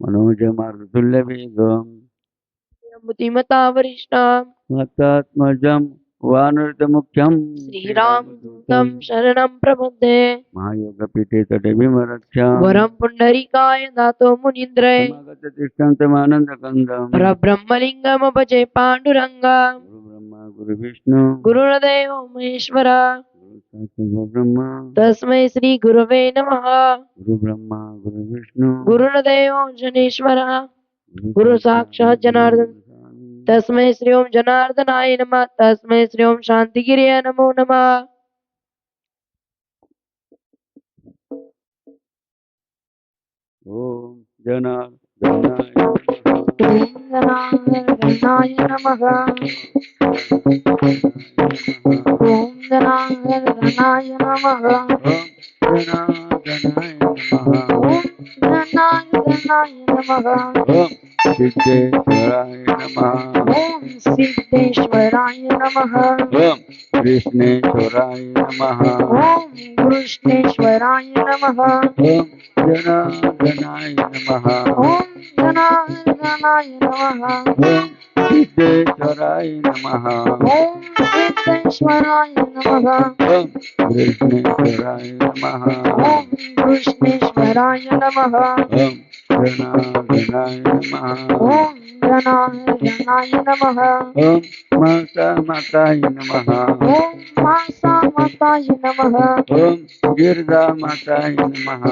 మనోజమర్దుల్లవేగం బుద్ధిమతావరిష్టాం మత్తాత్మజం శరణం ప్రపద్దే మహాయోగపీఠే తట విమరక్షా వరం పుండరీకాయ దాతో మునీంద్రే తిష్టంతమానందకందం పరబ్రహ్మలింగమపజే పాండురంగ గురు బ్రహ్మ గురు విష్ణు గురుదేవ మహేశ్వర तस्मै श्री गुरवे नमः। गुरुब्रह्मा गुरुविष्णु गुरुर्देव जनेश्वर गुरु साक्षात् जनार्दन। तस्मै श्री ओम जनार्दनाय नमः तस्मै श्री ओम शांतिगिरिय नमो नमः। ओम जनार्दनाय जनार्दनाय नमः जनार्दनाय नमः ओम जनार्दनाय नमः सिद्धेश्वराय नमः। ओम सिद्धेश्वराय नमः। ओम कृष्णेश्वराय नमः ओम कृष्णेश्वराय नमः जनार्दनाय नमः जनार्दनाय नमः ओम सिद्धेश्वराय नमः ओम सिद्धेश्वराय नमः ओम कृष्णेश्वराय नमः ओम कृष्णेश्वराय नमः ओम जनार्दनाय नमः ओम जनार्दनाय नमः ओम माता माताय नमः ओम मासा माताय नमः ओम गिरजा माताय नमः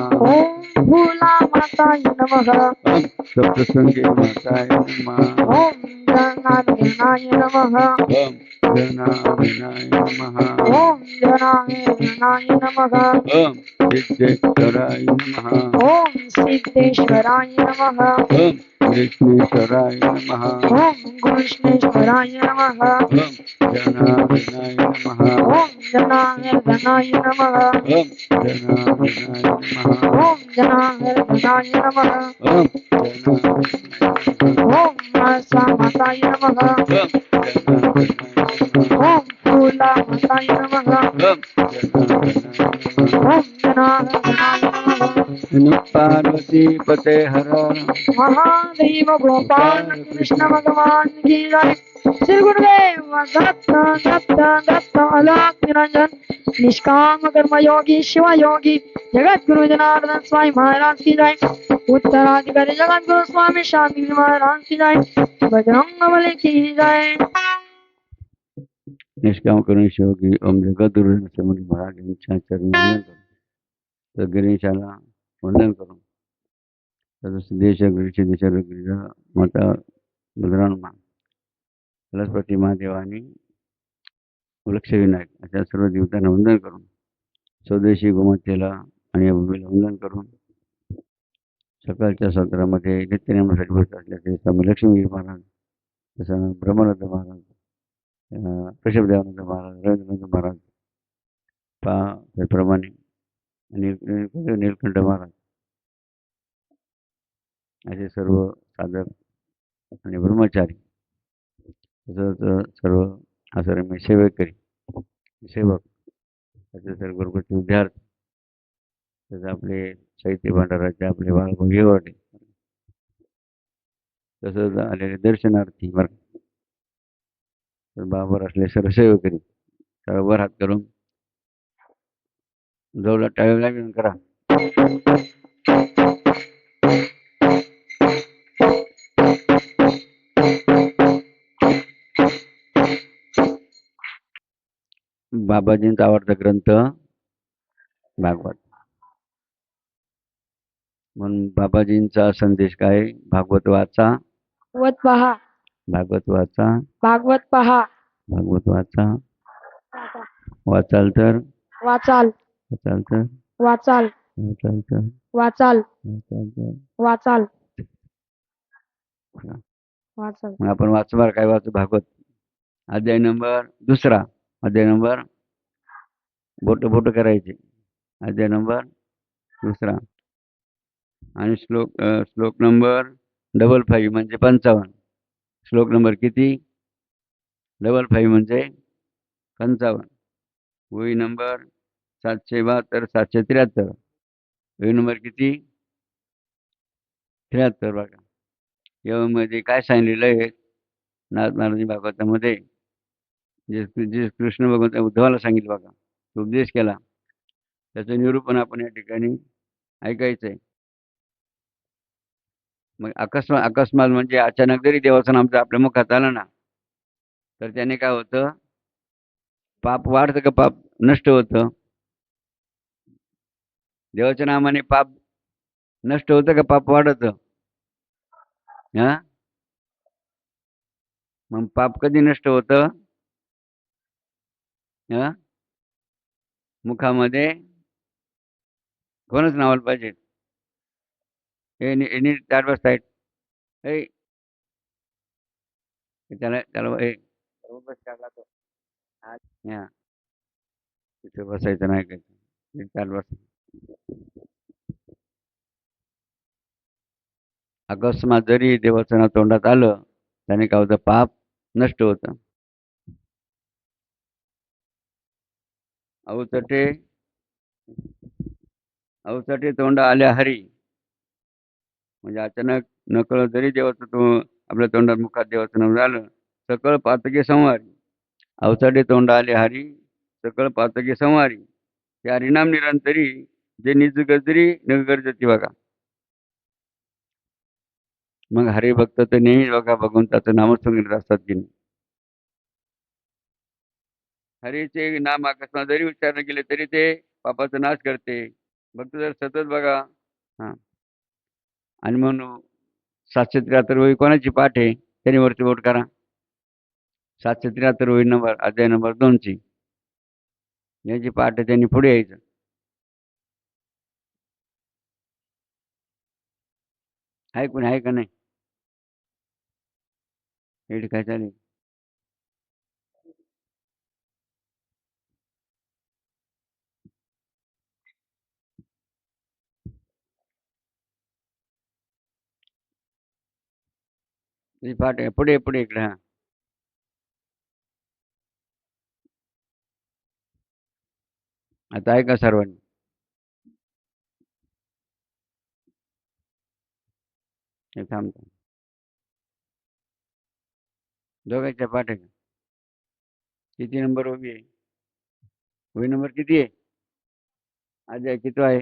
ओम भूला माताय नमः। ओम सप्तशृंगी माताय नमः। ओम जनार्दनाय नमः। ओम जनार्दनाय नमः। ओम जनार्दनाय नमः। ओम सिद्धेश्वराय नमः। ओम सिद्धेश्वराय नमः ओम कृष्णेश्वराय नमः ओम कृष्णेश्वराय नमः ओम जनार्दनाय नमः ओम जनार्दनाय नमः ओम जनार्दनाय नमः ओम जनार्दनाय नमः ओम जनार्दनाय ओम मासा माताय नमः ओम पार्वती पते हर। महादेव गोपाल कृष्ण भगवान की जय। श्री गुरुदेव दत्त दत्त दत्त अलाक निरंजन। निष्काम कर्म योगी शिव योगी जगत गुरु जनार्दन स्वामी महाराज की जय। उत्तराधिकारी जगत गुरु स्वामी शांति महाराज की जय। बजरंग बली की जय। निष्काम करून शिवगी ओम जगद्गुरु समर्थ महाराज चरणी वंदन गिरीशाला वंदन करून. तर सिद्धेश गुरुचे देश गिरिजा माता बलरामा सरस्वती महादेवानी लक्ष विनायक अशा सर्व देवतांना वंदन करून स्वदेशी गोमातेला आणि या भूमीला वंदन करून सकाळच्या सत्रामध्ये नित्यनेमासाठी बसत असल्याचे स्वामी लक्ष्मी महाराज तसं ब्रह्मानंद महाराज अं, ऋषभदेवानंद महाराज रवींद्रनंद महाराज पा त्याप्रमाणे नील- नीलकंठ महाराज असे सर्व साधक आणि ब्रह्मचारी. तसंच सर्व आश्रमी सेवेकरी सेवक असे तर गुरुकुलचे विद्यार्थी तसंच आपले साहित्य भांडाराचे आपले बाळभाऊ घेवाडे तसंच आलेले दर्शनार्थी बरं बाबर असले सर्व सेवेकरी सर्व हात करून जवळ टाळीला करा. बाबाजींचा आवडता ग्रंथ भागवत. म्हणून बाबाजींचा संदेश काय? भागवत वाचा. भागवत पहा. भागवत वाचा. भागवत पहा. भागवत वाचा. वाचाल तर? वाचाल. वाचाल. तर वाचाल. वाचाल. वाचाल. वाचाल आपण वाचणार काय वाचू? भागवत. अध्याय नंबर दुसरा. अध्याय नंबर बोट बोट करायचे. अध्याय नंबर दुसरा. आणि श्लोक श्लोक नंबर डबल फाईव्ह म्हणजे पंचावन्न. श्लोक नंबर किती? डबल फाईव्ह म्हणजे पंचावन्न. वही नंबर सातशे बहात्तर सातशे त्र्याहत्तर. वही नंबर किती? त्र्याहत्तर बघा. यामध्ये काय सांगलेलं आहे? नाथ महाराज भागवतामध्ये जे जे कृष्ण भगवंत उद्धवाला सांगितलं बघा. तो उपदेश केला. त्याचं निरूपण आपण या ठिकाणी ऐकायचं आहे मग अकस्मात अकस्मात म्हणजे अचानक जरी देवाचं नाम जर आपल्या मुखात आलं ना तर त्याने काय होतं? पाप वाढतं का? पाप नष्ट होतं? देवाच्या नामाने पाप नष्ट होतं का? पाप वाढतं. हा? मग पाप कधी नष्ट होतं? हा? मुखामध्ये कोणच नावाला पाहिजे? हे नी- हे नीट चार वाजता आहेत हे हे त्याला त्याला हे. बसायचं नाही काय नीट अकस्मात जरी देवाचं नाव तोंडात आलं त्याने काय होतं? पाप नष्ट होतं. अवचटे अवचटे तोंड आल्या हरी. म्हणजे अचानक नकळ जरी देवाचं तो आपल्या तोंडात मुखात देवाचं नाव झालं सकळ पातके संवारी. अवचटे तोंड आले हरी सकळ पातके संवारी. ते हरिनाम निरंतरी जे निज गजरी नगरजती बघा. मग हरिभक्त तर नेहमी बघा भगवंताचं नामच सांगितलं असतात की हरीचे नाम अकस्मात जरी उच्चारण केले तरी ते पापाचा नाश करते. भक्त जर सतत बघा हा. आणि म्हणून सातशे त्र्याहत्तर वही कोणाची पाठ आहे? त्याने वरती वोट करा. सातशे त्र्याहत्तर वही नंबर अध्याय नंबर दोनची. याची पाठ आहे त्यांनी पुढे यायचं. आहे कोणी? आहे का नाही? काय चालेल? पाठ आहे पुढे पुढे इकडे हा. आता आहे का सर्वांनी? हे थांब. दोघांच्या पाठ आहे का किती नंबर उभी आहे वही नंबर किती आहे अजय किती आहे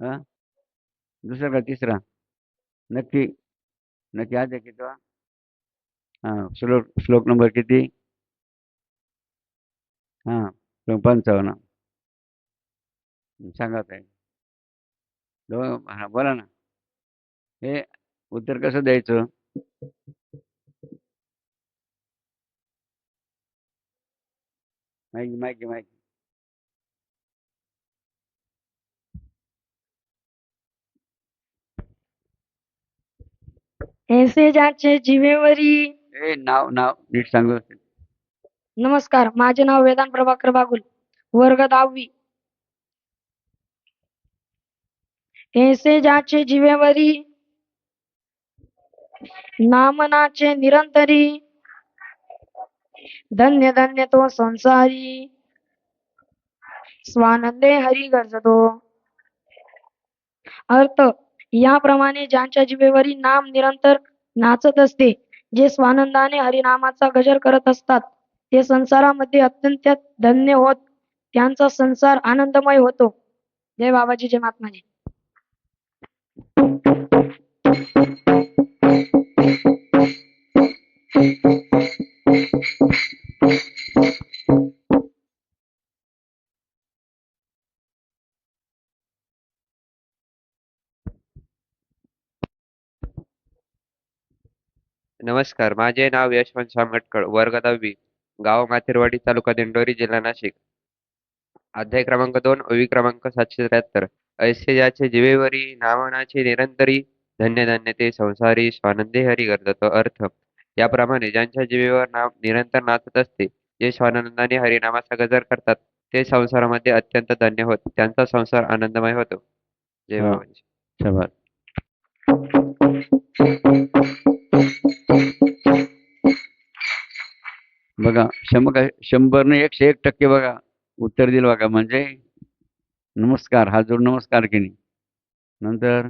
हा दुसरा का तिसरा नक्की नक्की अजय किती हाँ श्लोक श्लोक नंबर किती हाँ श्लोक पंचावन्न सांगा ताई दोघं हाँ बोला ना हे उत्तर कसं द्यायचं? माहिती माहिती माहिती. ऐसे ज्याचे जीवेवरी ए नाव नाव नीट सांग. नमस्कार माझे नाव वेदांत प्रभाकर बागुल वर्ग दहावी. ऐसे ज्याचे जीवेवरी नामनाचे निरंतरी. धन्य धन्य तो संसारी. स्वानंदे हरी गरजतो अर्थ याप्रमाणे ज्यांच्या जिभेवरी नाम निरंतर नाचत असते जे स्वानंदाने हरिनामाचा गजर करत असतात ते संसारामध्ये अत्यंत धन्य होत त्यांचा संसार आनंदमय होतो. जय बाबाजी जय महात्माजी नमस्कार माझे नाव यशवंत सामगटकर वर्ग दहावी गाव माथेरवाडी तालुका दिंडोरी जिल्हा नाशिक. अध्याय क्रमांक दोन ओवी क्रमांक सातशे त्र्याहत्तर. ऐसे ज्याचे जिवेवरी नामनाचे निरंतरी धन्य धन्य ते संसारी स्वानंदे हरी करतो अर्थ. याप्रमाणे ज्यांच्या जिवेवर नाम निरंतर नाचत असते जे स्वानंदाने हरिनामाचा गजर करतात ते संसारामध्ये अत्यंत धन्य होत त्यांचा संसार आनंदमय होतो. जय हा. बघा शंभर शंभरने एकशे एक टक्के बघा उत्तर दिलं बघा. म्हणजे नमस्कार हा जोड नमस्कार की नंतर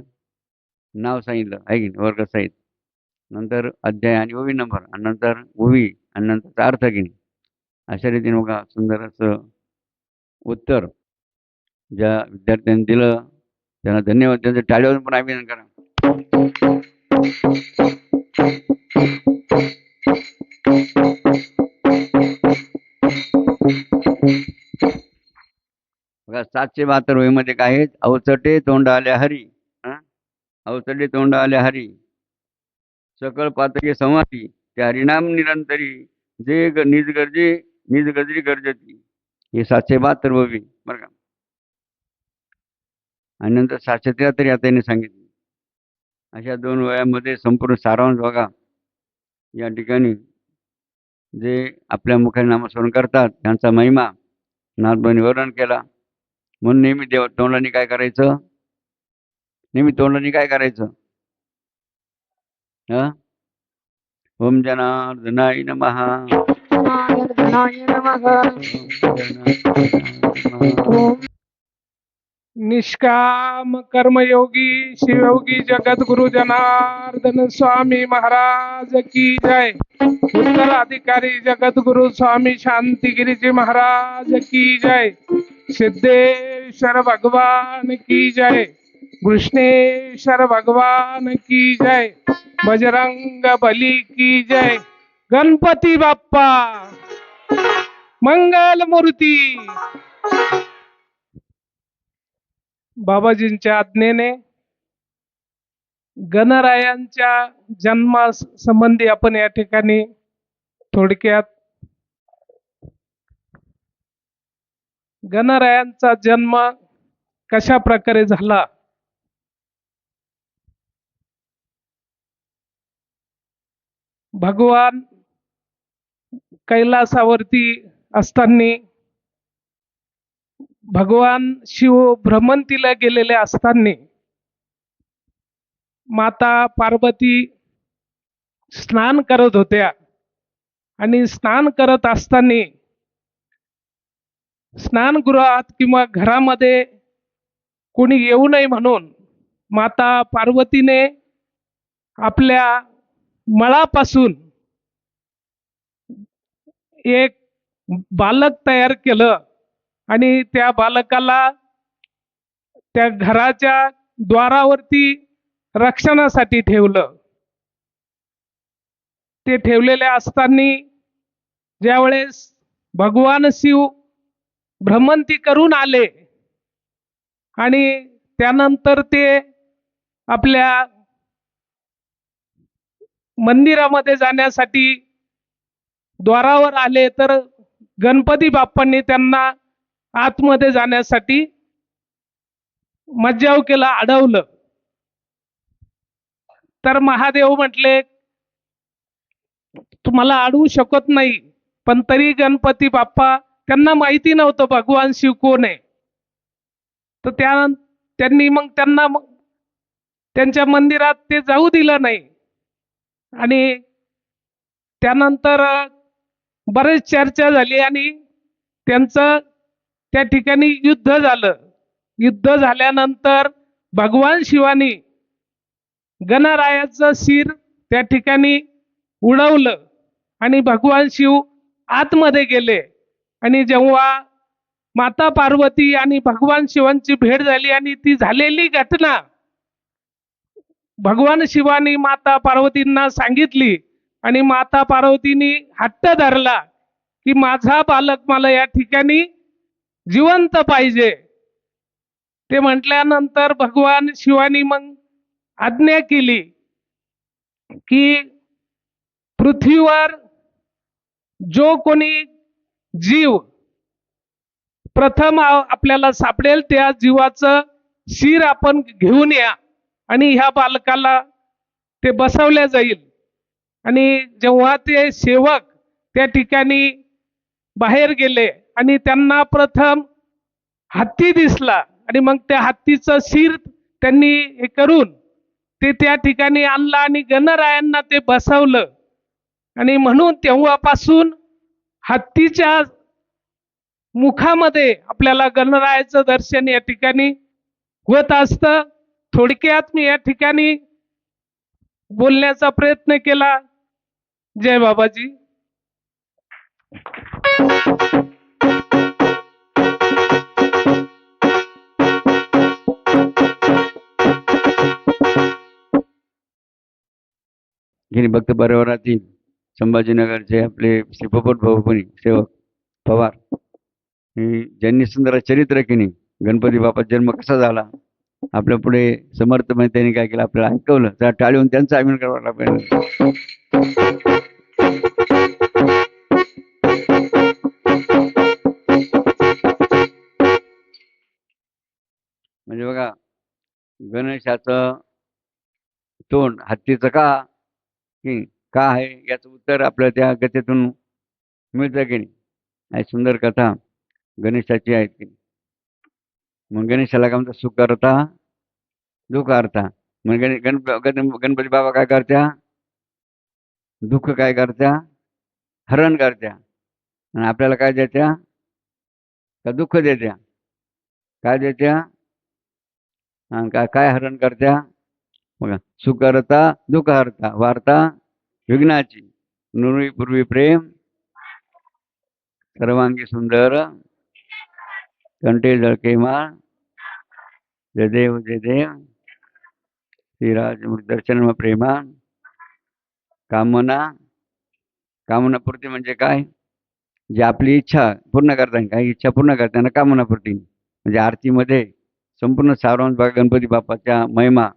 नाव सांगितलं आहे की वर्ग सहित. नंतर अध्याय आणि ओवी नंबर आणि नंतर ओवी आणि नंतरचा अर्थ की अशा रीतीने बघा सुंदर असं उत्तर ज्या विद्यार्थ्यांनी दिलं त्यांना धन्यवाद. त्यांचं टाळेवरून पण अभिनंदन करा. सातशे बहात्तर वहीमध्ये काय आहेत अवचटे तोंड आल्या हरी. अवचटे तोंड आल्या हरी. सकळ पातळी संवादी ते हरिनाम निरंतरी. जे ग- निज गरजे निज गजरी गरजती. हे सातशे बहात्तर वही बरं का? आणि नंतर सातशे त्र्याहत्तर आता यांनी सांगितले. अशा दोन वयामध्ये संपूर्ण सारांश बघा. या ठिकाणी जे आपल्या मुखाने नामस्मरण करतात त्यांचा महिमा. नाथबानी वर्णन केला. म्हणून नेहमी देव तोंडाने काय करायचं? नेहमी तोंडाने काय करायचं? हा? ओम जनार्दनाय नमः. निष्काम कर्मयोगी शिवयोगी जगद्गुरु जनार्दन स्वामी महाराज की जय. उत्तराधिकारी जगद्गुरु स्वामी शांतिगिरीजी महाराज की जय. सिद्धेश्वर भगवान की जय। कृष्णेश्वर भगवान की जय। बजरंग बली की जय। गणपती बाप्पा। मंगल मूर्ती। बाबाजींच्या आज्ञेने गणरायांच्या जन्मासंबंधी आपण या ठिकाणी थोडक्यात गणरायांचा जन्म कशा प्रकारे झाला? भगवान कैलासावरती असताना भगवान शिव भ्रमंतीला गेलेले असताना माता पार्वती स्नान करत होत्या. आणि स्नान करत असताना स्नानगृहात किंवा घरामध्ये कोणी येऊ नये म्हणून माता पार्वतीने आपल्या मळापासून एक बालक तयार केलं आणि त्या बालकाला त्या घराच्या द्वारावरती रक्षणासाठी ठेवलं. ते ठेवलेले असताना ज्यावेळेस भगवान शिव भ्रमंती करून आले. आणि त्यानंतर ते आपल्या मंदिरामध्ये जाण्यासाठी द्वारावर आले. तर गणपती बाप्पांनी त्यांना आतमध्ये जाण्यासाठी मज्जाव केला अडवलं. तर महादेव म्हटले तुम्हाला अडवू शकत नाही पण तरी गणपती बाप्पा त्यांना माहिती नव्हतं भगवान शिव कोण आहे. तर त्या त्यांनी मग त्यांना मग त्यांच्या मंदिरात ते जाऊ दिलं नाही. आणि त्यानंतर बरेच चर्चा झाली आणि त्यांचं त्या ठिकाणी युद्ध झालं. युद्ध झाल्यानंतर भगवान शिवानी गणरायाचं शिर त्या ठिकाणी उडवलं आणि भगवान शिव आतमध्ये गेले. आणि जेव्हा माता पार्वती आणि भगवान शिवांची भेट झाली आणि ती झालेली घटना भगवान शिवानी माता पार्वतींना सांगितली आणि माता पार्वतींनी हट्ट धरला की माझा बालक मला या ठिकाणी जिवंत पाहिजे. ते म्हटल्यानंतर भगवान शिवानी मग आज्ञा केली की पृथ्वीवर जो कोणी जीव. प्रथम आपल्याला सापडेल त्या जीवाचं शिर आपण घेऊन या आणि ह्या बालकाला ते बसवल्या जाईल. आणि जेव्हा ते सेवक त्या ठिकाणी बाहेर गेले आणि त्यांना प्रथम हत्ती दिसला आणि मग त्या हत्तीचं शिर त्यांनी हे करून ते त्या ठिकाणी आणलं आणि गणरायांना ते बसवलं. आणि म्हणून तेव्हापासून हत्तीच्या मुखामध्ये आपल्याला गणरायाचं दर्शन या ठिकाणी होत असतं. थोडक्यात मी या ठिकाणी बोलण्याचा प्रयत्न केला. जय बाबाजी. गेली भक्त परिवारातील संभाजीनगरचे आपले श्री भाऊपणी सेवक पवार ज्यांनी सुंदर चरित्र केली गणपती बाप्पा जन्म कसा झाला आपल्या पुढे समर्थ म्हणजे त्यांनी काय केलं आपल्याला ऐकवलं. त्या टाळून त्यांचा अभिमान करावा पाहिजे म्हणजे बघा गणेशाचं तोंड हत्तीचं का? की का आहे याचं उत्तर आपल्या त्या कथेतून मिळतं की नाही? सुंदर कथा गणेशाची आहे की मग गणेशाला काय म्हणतात? सुख करता दुःख अर्था मग गणे गणप गणपती बाबा काय करत्या? दुःख काय करत्या? हरण करत्या. आणि आपल्याला काय देत्या? का दुःख देत्या? काय देत्या? आणि काय काय हरण करत्या? बघा सुकरता दुःख हरता वार्ता विघ्नाची. नुरी पूर्वी प्रेम. सर्वांगी सुंदर. कंटे जळके माळ. जय देव जय देव. श्रीराज दर्शन प्रेमा. कामना. कामनापूर्ती म्हणजे काय? जे आपली इच्छा पूर्ण करताना काही इच्छा पूर्ण करताना कामनापूर्ती. म्हणजे आरतीमध्ये संपूर्ण सारांश गणपती बाप्पाच्या महिमा.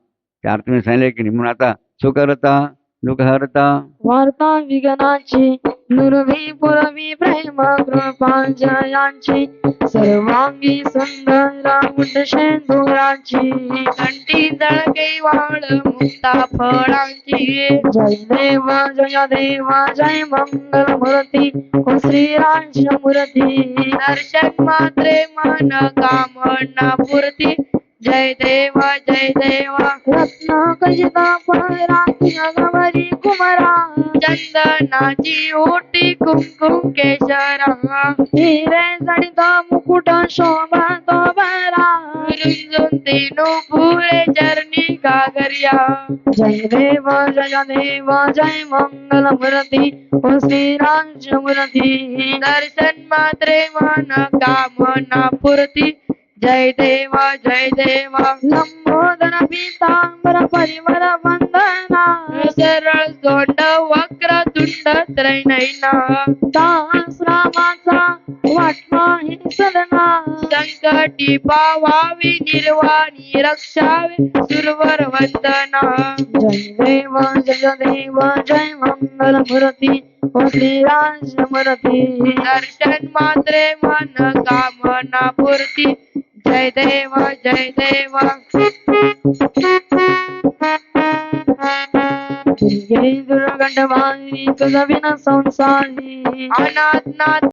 त्या आरतीने सांगितले की नाही म्हणून आता सुकरता दुःखहरता वार्ता विघ्नाची नुरवी पुरवी प्रेम कृपांजयांची सर्वांगी सुंदर मुंड शेंदुराची घंटी दळके वाळ मुक्ता फळांची। जय देव जय देव जय मंगल मूर्ती श्रीरांची मूर्ती। दर्शन मात्रे मन कामना पुरती। जय देव जय देव. रत्न कजिता पराती गवरी कुमारा. चंदनाची ओटी कुंकुम केशरा. हिरे जडित मुकुट शोभत बरा. रुंजून तीनू फुले चरणी गागरिया. जय देव जय देव जय मंगल मूर्ती ओ श्रीराज मूर्ती. दर्शन मात्रे मन कामना पूर्ती. जय देव जय देव. लंबोदर पीतांबर परिमल वंदना. सरळ सोंड वक्र तुंड त्रैनैना. दास रामाचा वाटणा ही सदना संकटी पावावी निर्वाणी रक्षावे सुरवर वंदना. जय देव जय देव जय मंगल मूर्ती. दर्शन मात्रे मन कामना पूर्ती. जय देव जय देव. दुर्गे दुर्गंड वाणी तुझा विना संसारी. अनाथ नाथ